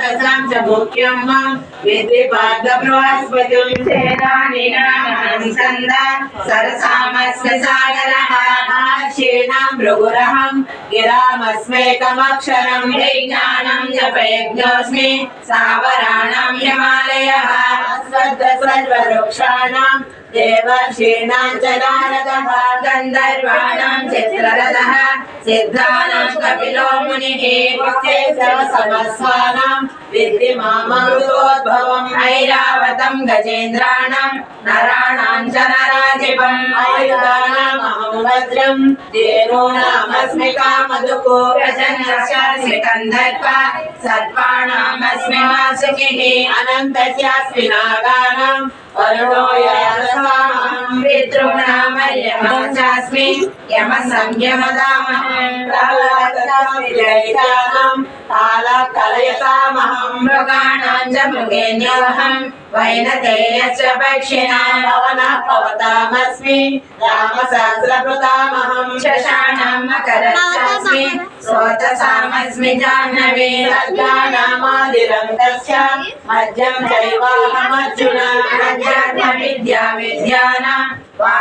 प्रसां च मुख्यं मम विद्ये पादबृहस्पतिं सेनानिनामहंसन्द सरसामस्य सागरः शेनां भृगुरहं गिरामस्मेकमक्षरं विज्ञानं जपयज्ञोऽस्मि सावराणां हिमालयः स्वद्वसद्वृक्षाणां देवर्षीणां च దేవర్షీణాం చ నారదः గంధర్వాణాం చిత్రరథः సిద్ధానాం కపిలో మునిः సమస్వానాం విద్ధి మామృతోద్భవం ఐరావతం గజేంద్రాణం నరాణాం చ నరాధిపం ఆయుధానాం అహం భద్రం దేనూనామస్మి కామదుకో ప్రజన్నస్యాస్మి కందర్ప यमचास्मि यमसंयमदामः प्रहलादस्मि ललितानां मृगाणां च वैनतेयश्च पवतामस्मि रामसहस्रभृतामहं शशाणां मकरस्मि जाह्नवी लग्नानामादिरङ्गस्य मध्यं दैवाः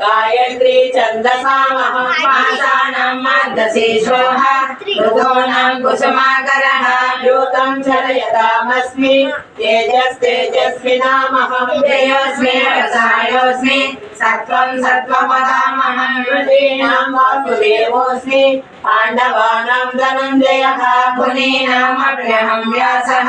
गायत्री छन्दसामः मासानां मार्गशीर्षोः ऋतूनां कुसुमाकरः द्यूतं चलयतामस्मि। तेजस्तेजस्विनामहं देयोऽस्मि रसायोऽस्मि सत्त्वं व्यासः।